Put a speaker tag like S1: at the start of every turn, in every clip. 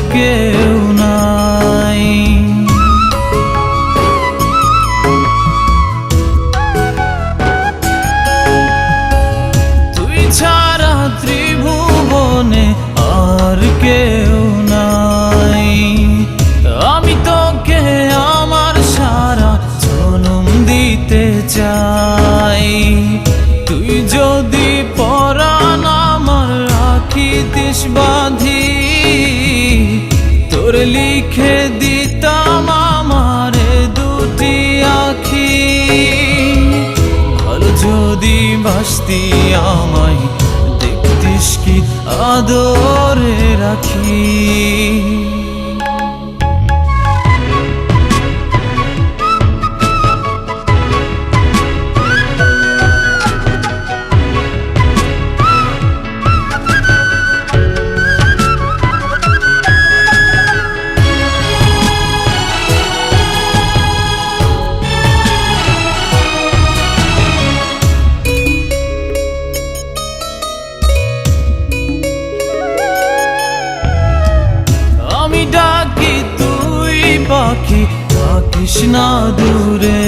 S1: forgive বাসতি আমায় দেখতিস কি আদরে রাখি? না দূরে।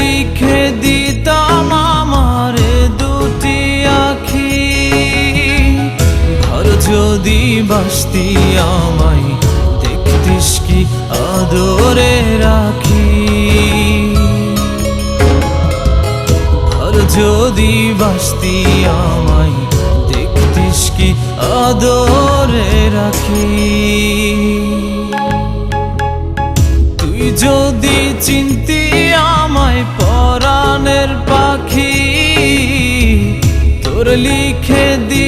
S1: লিখে দিতাম আমারে দুটি আখি। ঘর যদি বাসতি আমায়, দেখতিস কি আদরে রাখি। ঘর যদি বাসতি আমায়, দেখতিস কি আদরে রাখি। তুই যদি চিন্তি পরাণের পাখি তোর লিখে দি